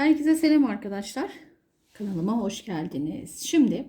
Herkese selam arkadaşlar. Kanalıma hoş geldiniz. Şimdi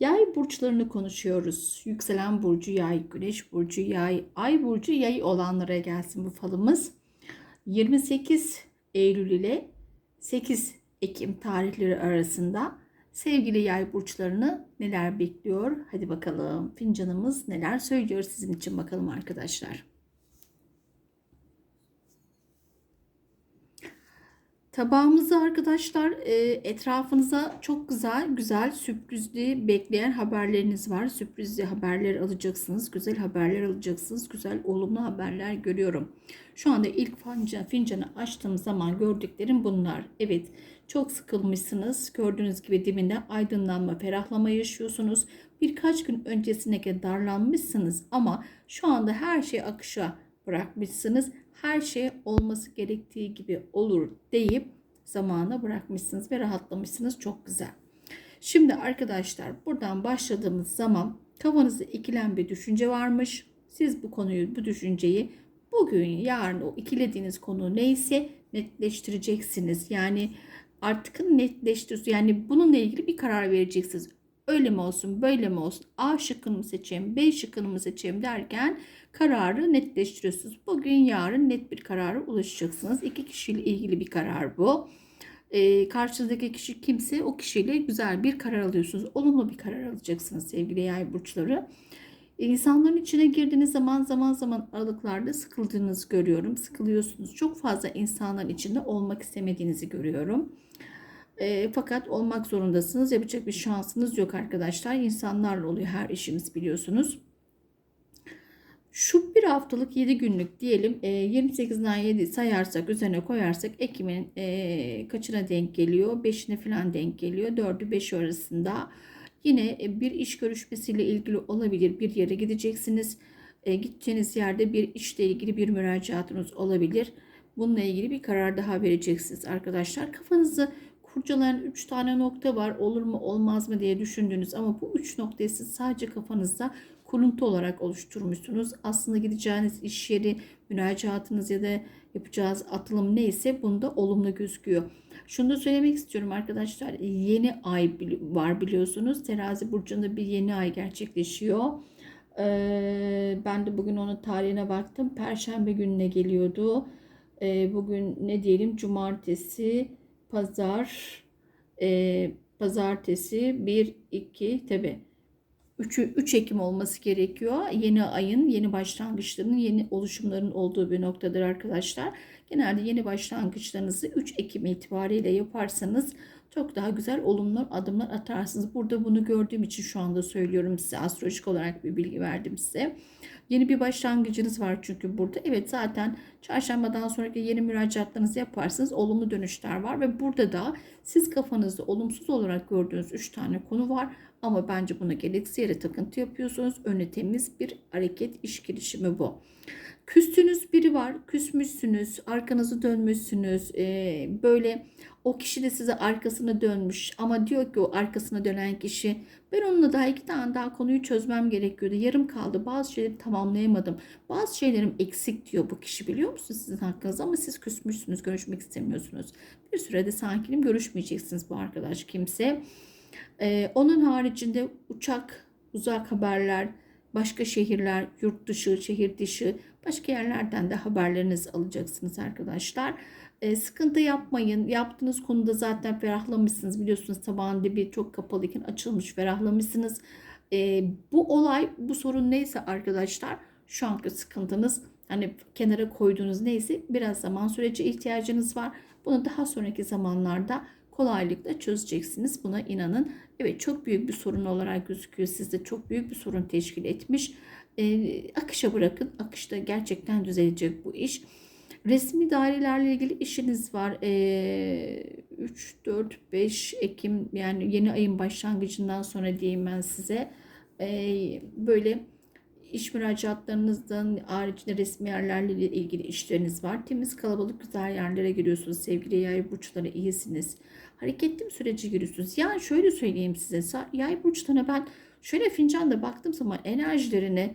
yay burçlarını konuşuyoruz. Yükselen burcu yay, güneş burcu yay, ay burcu yay olanlara gelsin bu falımız. 28 Eylül ile 8 Ekim tarihleri arasında sevgili yay burçlarını neler bekliyor? Hadi bakalım fincanımız neler söylüyor sizin için bakalım arkadaşlar. Tabağımızı arkadaşlar e, etrafınıza çok güzel güzel sürprizli bekleyen haberleriniz var. Sürprizli haberler alacaksınız. Güzel haberler alacaksınız. Güzel olumlu haberler görüyorum. Şu anda ilk fincan, fincanı açtığım zaman gördüklerim bunlar. Evet çok sıkılmışsınız. Gördüğünüz gibi dibinde aydınlanma, ferahlama yaşıyorsunuz. Birkaç gün öncesine kadar darlanmışsınız ama şu anda her şey akışa bırakmışsınız her şey olması gerektiği gibi olur deyip zamana bırakmışsınız ve rahatlamışsınız. Çok güzel. Şimdi arkadaşlar buradan başladığımız zaman kafanızda ikilem bir düşünce varmış. Siz bu konuyu, bu düşünceyi bugün, yarın o ikilediğiniz konu neyse netleştireceksiniz. Yani artık netleştir. Yani bununla ilgili bir karar vereceksiniz. Öyle mi olsun, böyle mi olsun? A şıkkını mı seçeyim, B şıkkını mı seçeyim derken kararı netleştiriyorsunuz. Bugün yarın net bir karara ulaşacaksınız. İki kişiyle ilgili bir karar bu. Ee, karşınızdaki kişi kimse o kişiyle güzel bir karar alıyorsunuz. Olumlu bir karar alacaksınız sevgili yay burçları. İnsanların içine girdiğiniz zaman zaman zaman aralıklarda sıkıldığınızı görüyorum. Sıkılıyorsunuz. Çok fazla insanların içinde olmak istemediğinizi görüyorum. E, fakat olmak zorundasınız. Yapacak bir şansınız yok arkadaşlar. İnsanlarla oluyor her işimiz biliyorsunuz. Şu bir haftalık 7 günlük diyelim e, 28'den 7 sayarsak üzerine koyarsak Ekim'in e, kaçına denk geliyor? 5'ine falan denk geliyor. 4'ü 5 arasında. Yine bir iş görüşmesiyle ilgili olabilir. Bir yere gideceksiniz. E, gideceğiniz yerde bir işle ilgili bir müracaatınız olabilir. Bununla ilgili bir karar daha vereceksiniz arkadaşlar. Kafanızı kurcalayan 3 tane nokta var. Olur mu olmaz mı diye düşündünüz ama bu 3 noktayı siz sadece kafanızda kuruntu olarak oluşturmuşsunuz. Aslında gideceğiniz iş yeri, müracaatınız ya da yapacağınız atılım neyse bunda olumlu gözüküyor. Şunu da söylemek istiyorum arkadaşlar. Yeni ay var biliyorsunuz. Terazi burcunda bir yeni ay gerçekleşiyor. Ben de bugün onun tarihine baktım. Perşembe gününe geliyordu. Bugün ne diyelim? Cumartesi, pazar, e, pazartesi 1, 2 tabi 3, 3 Ekim olması gerekiyor. Yeni ayın, yeni başlangıçların, yeni oluşumların olduğu bir noktadır arkadaşlar. Genelde yeni başlangıçlarınızı 3 Ekim itibariyle yaparsanız çok daha güzel olumlu adımlar atarsınız. Burada bunu gördüğüm için şu anda söylüyorum size. Astrolojik olarak bir bilgi verdim size. Yeni bir başlangıcınız var çünkü burada. Evet zaten çarşambadan sonraki yeni müracaatlarınızı yaparsınız. Olumlu dönüşler var ve burada da siz kafanızda olumsuz olarak gördüğünüz 3 tane konu var. Ama bence buna gereksiz yere takıntı yapıyorsunuz. Önü temiz bir hareket, iş girişimi bu. Küstüğünüz biri var, küsmüşsünüz, arkanızı dönmüşsünüz. Ee, böyle o kişi de size arkasına dönmüş ama diyor ki o arkasına dönen kişi ben onunla daha iki tane daha konuyu çözmem gerekiyordu. Yarım kaldı. Bazı şeyleri tamamlayamadım. Bazı şeylerim eksik diyor bu kişi biliyor musunuz sizin hakkınızda ama siz küsmüşsünüz, görüşmek istemiyorsunuz. Bir sürede sankinim görüşmeyeceksiniz bu arkadaş kimse. Ee, onun haricinde uçak, uzak haberler, başka şehirler, yurt dışı, şehir dışı, başka yerlerden de haberlerinizi alacaksınız arkadaşlar. E, sıkıntı yapmayın. Yaptığınız konuda zaten ferahlamışsınız. Biliyorsunuz tabağın dibi çok kapalıyken açılmış ferahlamışsınız. E, bu olay, bu sorun neyse arkadaşlar şu anki sıkıntınız hani kenara koyduğunuz neyse biraz zaman süreci ihtiyacınız var. Bunu daha sonraki zamanlarda kolaylıkla çözeceksiniz. Buna inanın. Evet çok büyük bir sorun olarak gözüküyor. Sizde çok büyük bir sorun teşkil etmiş. E, akışa bırakın. Akışta gerçekten düzelecek bu iş. Resmi dairelerle ilgili işiniz var. E, 3, 4, 5 Ekim yani yeni ayın başlangıcından sonra diyeyim ben size. E, böyle iş müracaatlarınızdan haricinde resmi yerlerle ilgili işleriniz var. Temiz kalabalık güzel yerlere giriyorsunuz. Sevgili yay burçları iyisiniz. Hareketli bir sürece giriyorsunuz. Yani şöyle söyleyeyim size. Yay burçlarına ben şöyle fincanda baktım zaman enerjilerine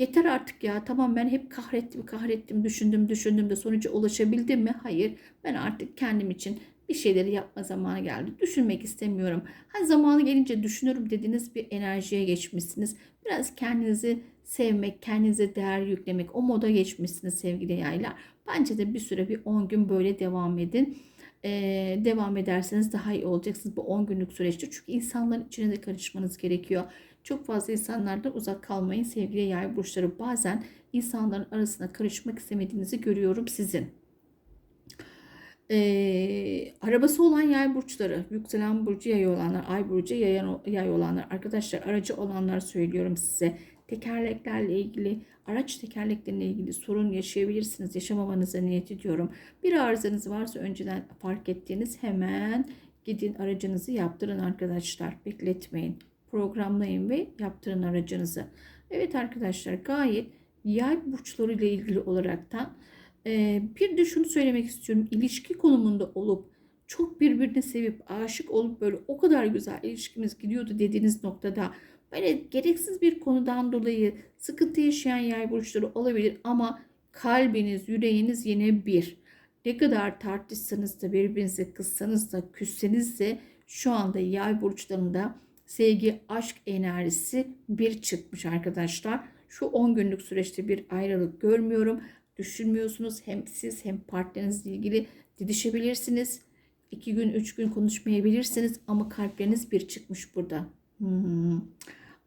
yeter artık ya tamam ben hep kahrettim kahrettim düşündüm düşündüm de sonuca ulaşabildim mi? Hayır ben artık kendim için bir şeyleri yapma zamanı geldi. Düşünmek istemiyorum. Hani zamanı gelince düşünürüm dediğiniz bir enerjiye geçmişsiniz. Biraz kendinizi sevmek, kendinize değer yüklemek o moda geçmişsiniz sevgili yaylar. Bence de bir süre bir 10 gün böyle devam edin. Ee, devam ederseniz daha iyi olacaksınız bu 10 günlük süreçte. Çünkü insanların içine de karışmanız gerekiyor. Çok fazla insanlardan uzak kalmayın sevgili yay burçları. Bazen insanların arasına karışmak istemediğinizi görüyorum sizin. Ee, arabası olan yay burçları, yükselen burcu yay olanlar, ay burcu yay, yay olanlar, arkadaşlar aracı olanlar söylüyorum size. Tekerleklerle ilgili, araç tekerleklerine ilgili sorun yaşayabilirsiniz. Yaşamamanıza niyet ediyorum. Bir arızanız varsa önceden fark ettiğiniz hemen gidin aracınızı yaptırın arkadaşlar. Bekletmeyin. Programlayın ve yaptırın aracınızı. Evet arkadaşlar gayet yay burçları ile ilgili olaraktan ee, bir de şunu söylemek istiyorum. İlişki konumunda olup çok birbirini sevip aşık olup böyle o kadar güzel ilişkimiz gidiyordu dediğiniz noktada böyle gereksiz bir konudan dolayı sıkıntı yaşayan yay burçları olabilir ama kalbiniz, yüreğiniz yine bir. Ne kadar tartışsanız da birbirinize kızsanız da küsseniz de şu anda yay burçlarında sevgi, aşk enerjisi bir çıkmış arkadaşlar. Şu 10 günlük süreçte bir ayrılık görmüyorum düşünmüyorsunuz. Hem siz hem partnerinizle ilgili didişebilirsiniz. İki gün, üç gün konuşmayabilirsiniz ama kalpleriniz bir çıkmış burada. Hmm.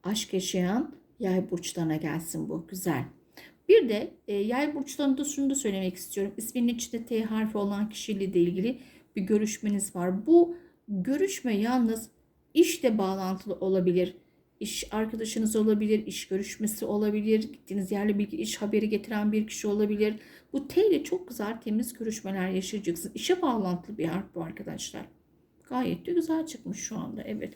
Aşk yaşayan yay burçlarına gelsin bu. Güzel. Bir de e, yay burçlarında şunu da söylemek istiyorum. İsminin içinde T harfi olan kişiyle de ilgili bir görüşmeniz var. Bu görüşme yalnız işle bağlantılı olabilir iş arkadaşınız olabilir, iş görüşmesi olabilir, gittiğiniz yerle bir iş haberi getiren bir kişi olabilir. Bu T ile çok güzel temiz görüşmeler yaşayacaksınız. İşe bağlantılı bir harf bu arkadaşlar. Gayet de güzel çıkmış şu anda. Evet.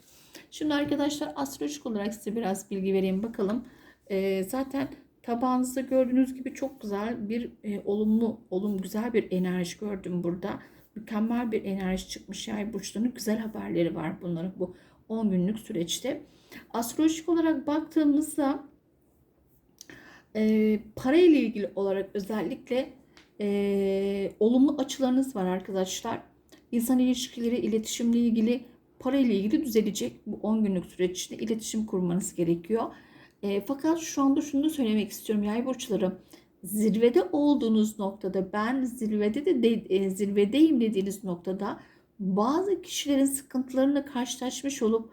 Şimdi arkadaşlar astrolojik olarak size biraz bilgi vereyim bakalım. Ee, zaten tabağınızda gördüğünüz gibi çok güzel bir e, olumlu, olum güzel bir enerji gördüm burada. Mükemmel bir enerji çıkmış yay burçlarının güzel haberleri var bunların bu 10 günlük süreçte. Astrolojik olarak baktığımızda e, para ile ilgili olarak özellikle e, olumlu açılarınız var arkadaşlar. İnsan ilişkileri, iletişimle ilgili para ile ilgili düzelecek. Bu 10 günlük süreç içinde iletişim kurmanız gerekiyor. E, fakat şu anda şunu da söylemek istiyorum yay burçları. Zirvede olduğunuz noktada ben zirvede de, de e, zirvedeyim dediğiniz noktada bazı kişilerin sıkıntılarına karşılaşmış olup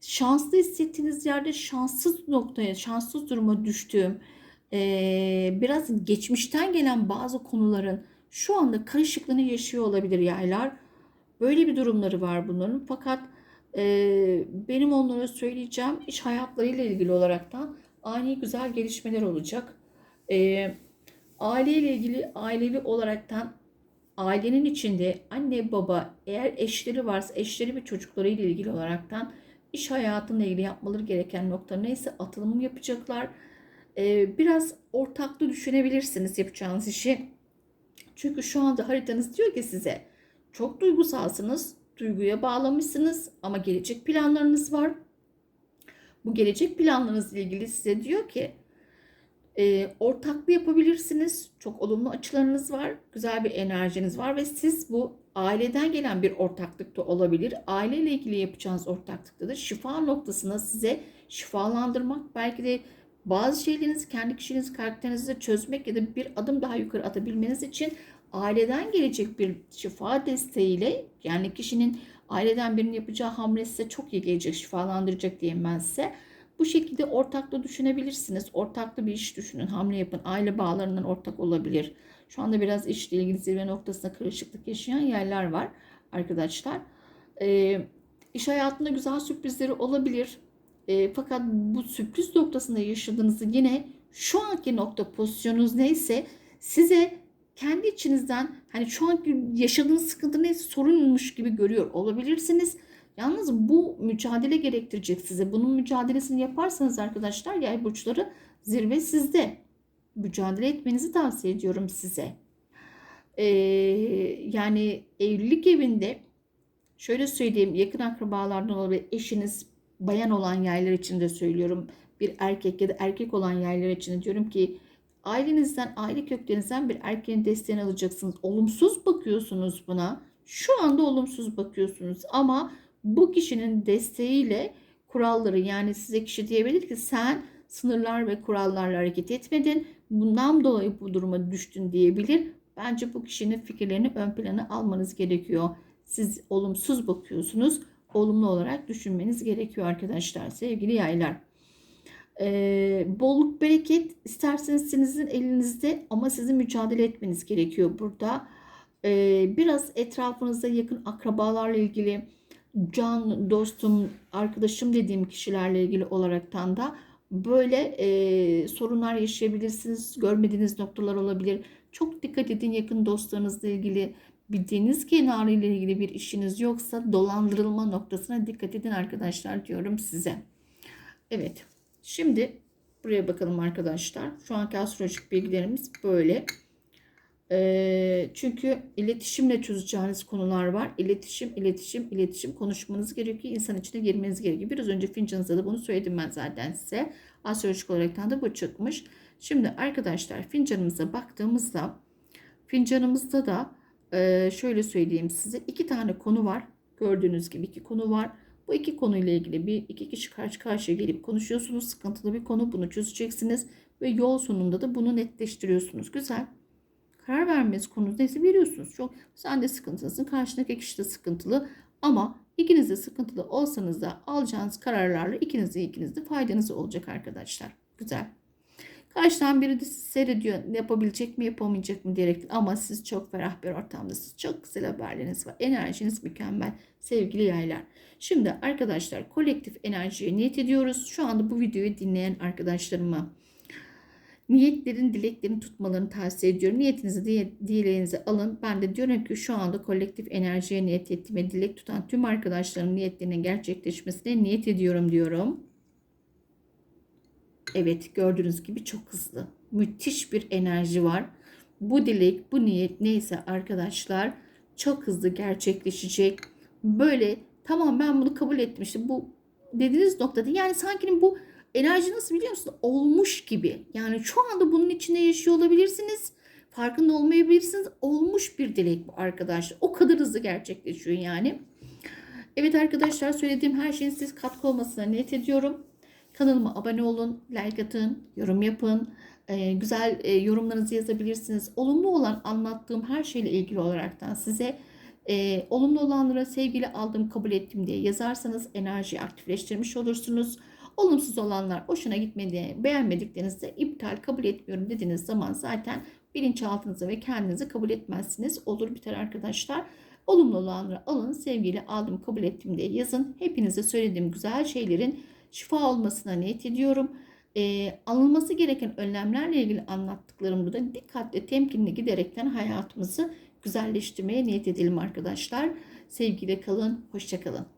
şanslı hissettiğiniz yerde şanssız noktaya, şanssız duruma düştüğüm, e, biraz geçmişten gelen bazı konuların şu anda karışıklığını yaşıyor olabilir yaylar. Böyle bir durumları var bunların. Fakat e, benim onlara söyleyeceğim iş hayatlarıyla ilgili olaraktan ani güzel gelişmeler olacak. E, aileyle ilgili ailevi olaraktan ailenin içinde anne baba eğer eşleri varsa eşleri ve çocuklarıyla ilgili olaraktan iş hayatıyla ilgili yapmaları gereken nokta neyse atılım yapacaklar. Ee, biraz ortaklı düşünebilirsiniz yapacağınız işi. Çünkü şu anda haritanız diyor ki size çok duygusalsınız, duyguya bağlamışsınız ama gelecek planlarınız var. Bu gelecek planlarınızla ilgili size diyor ki e, ortaklı yapabilirsiniz. Çok olumlu açılarınız var. Güzel bir enerjiniz var ve siz bu aileden gelen bir ortaklık da olabilir. Aileyle ilgili yapacağınız ortaklıkta da şifa noktasına size şifalandırmak belki de bazı şeylerinizi kendi kişiliğiniz karakterinizi çözmek ya da bir adım daha yukarı atabilmeniz için aileden gelecek bir şifa desteğiyle yani kişinin aileden birinin yapacağı hamle size çok iyi gelecek, şifalandıracak diyeyim ben size. Bu şekilde ortaklı düşünebilirsiniz. Ortaklı bir iş düşünün, hamle yapın. Aile bağlarından ortak olabilir. Şu anda biraz işle ilgili zirve noktasında karışıklık yaşayan yerler var arkadaşlar. E, iş hayatında güzel sürprizleri olabilir. E, fakat bu sürpriz noktasında yaşadığınızı yine şu anki nokta pozisyonunuz neyse size kendi içinizden hani şu anki yaşadığınız sıkıntı neyse sorunmuş gibi görüyor olabilirsiniz. Yalnız bu mücadele gerektirecek size. Bunun mücadelesini yaparsanız arkadaşlar yay burçları zirve sizde mücadele etmenizi tavsiye ediyorum size. Ee, yani evlilik evinde şöyle söyleyeyim yakın akrabalardan olabilir eşiniz bayan olan yaylar için de söylüyorum. Bir erkek ya da erkek olan yaylar için de diyorum ki ailenizden, aile köklerinizden bir erkeğin desteğini alacaksınız. Olumsuz bakıyorsunuz buna. Şu anda olumsuz bakıyorsunuz ama bu kişinin desteğiyle kuralları yani size kişi diyebilir ki sen sınırlar ve kurallarla hareket etmedin. Bundan dolayı bu duruma düştün diyebilir. Bence bu kişinin fikirlerini ön plana almanız gerekiyor. Siz olumsuz bakıyorsunuz. Olumlu olarak düşünmeniz gerekiyor arkadaşlar sevgili yaylar. Ee, bolluk bereket isterseniz sizin elinizde ama sizin mücadele etmeniz gerekiyor burada. Ee, biraz etrafınızda yakın akrabalarla ilgili can, dostum, arkadaşım dediğim kişilerle ilgili olaraktan da böyle e, sorunlar yaşayabilirsiniz. Görmediğiniz noktalar olabilir. Çok dikkat edin yakın dostlarınızla ilgili bir deniz kenarı ile ilgili bir işiniz yoksa dolandırılma noktasına dikkat edin arkadaşlar diyorum size. Evet. Şimdi buraya bakalım arkadaşlar. Şu anki astrolojik bilgilerimiz böyle. Çünkü iletişimle çözeceğiniz konular var. İletişim, iletişim, iletişim konuşmanız gerekiyor. İnsan içine girmeniz gerekiyor. Biraz önce fincanınızda da bunu söyledim ben zaten size. Astrolojik olarak da bu çıkmış. Şimdi arkadaşlar fincanımıza baktığımızda fincanımızda da şöyle söyleyeyim size. iki tane konu var. Gördüğünüz gibi iki konu var. Bu iki konuyla ilgili bir iki kişi karşı karşıya gelip konuşuyorsunuz. Sıkıntılı bir konu. Bunu çözeceksiniz. Ve yol sonunda da bunu netleştiriyorsunuz. Güzel karar vermeniz konusunda neyse veriyorsunuz. Çok sen de sıkıntılısın, karşındaki kişi de sıkıntılı ama ikiniz de sıkıntılı olsanız da alacağınız kararlarla ikiniz de ikiniz de faydanız olacak arkadaşlar. Güzel. Karşıdan biri de sizi seyrediyor. Yapabilecek mi yapamayacak mı diyerek ama siz çok ferah bir ortamdasınız. Çok güzel haberleriniz var. Enerjiniz mükemmel sevgili yaylar. Şimdi arkadaşlar kolektif enerjiye niyet ediyoruz. Şu anda bu videoyu dinleyen arkadaşlarıma niyetlerin, dileklerini tutmalarını tavsiye ediyorum. Niyetinizi, dileğinizi alın. Ben de diyorum ki şu anda kolektif enerjiye niyet ettim ve dilek tutan tüm arkadaşlarım niyetlerinin gerçekleşmesine niyet ediyorum diyorum. Evet gördüğünüz gibi çok hızlı. Müthiş bir enerji var. Bu dilek, bu niyet neyse arkadaşlar çok hızlı gerçekleşecek. Böyle tamam ben bunu kabul etmiştim. Bu dediğiniz noktada yani sanki bu enerji nasıl biliyor musun? Olmuş gibi. Yani şu anda bunun içinde yaşıyor olabilirsiniz. Farkında olmayabilirsiniz. Olmuş bir dilek bu arkadaşlar. O kadar hızlı gerçekleşiyor yani. Evet arkadaşlar söylediğim her şeyin siz katkı olmasına niyet ediyorum. Kanalıma abone olun, like atın, yorum yapın. Ee, güzel e, yorumlarınızı yazabilirsiniz. Olumlu olan anlattığım her şeyle ilgili olaraktan size e, olumlu olanlara sevgili aldım, kabul ettim diye yazarsanız enerjiyi aktifleştirmiş olursunuz. Olumsuz olanlar hoşuna gitmedi, beğenmediklerinizde iptal kabul etmiyorum dediğiniz zaman zaten bilinçaltınıza ve kendinizi kabul etmezsiniz. Olur biter arkadaşlar. Olumlu olanları alın, sevgiyle aldım, kabul ettim diye yazın. Hepinize söylediğim güzel şeylerin şifa olmasına niyet ediyorum. Ee, alınması gereken önlemlerle ilgili anlattıklarımı da dikkatle, temkinli giderekten hayatımızı güzelleştirmeye niyet edelim arkadaşlar. Sevgiyle kalın, hoşçakalın.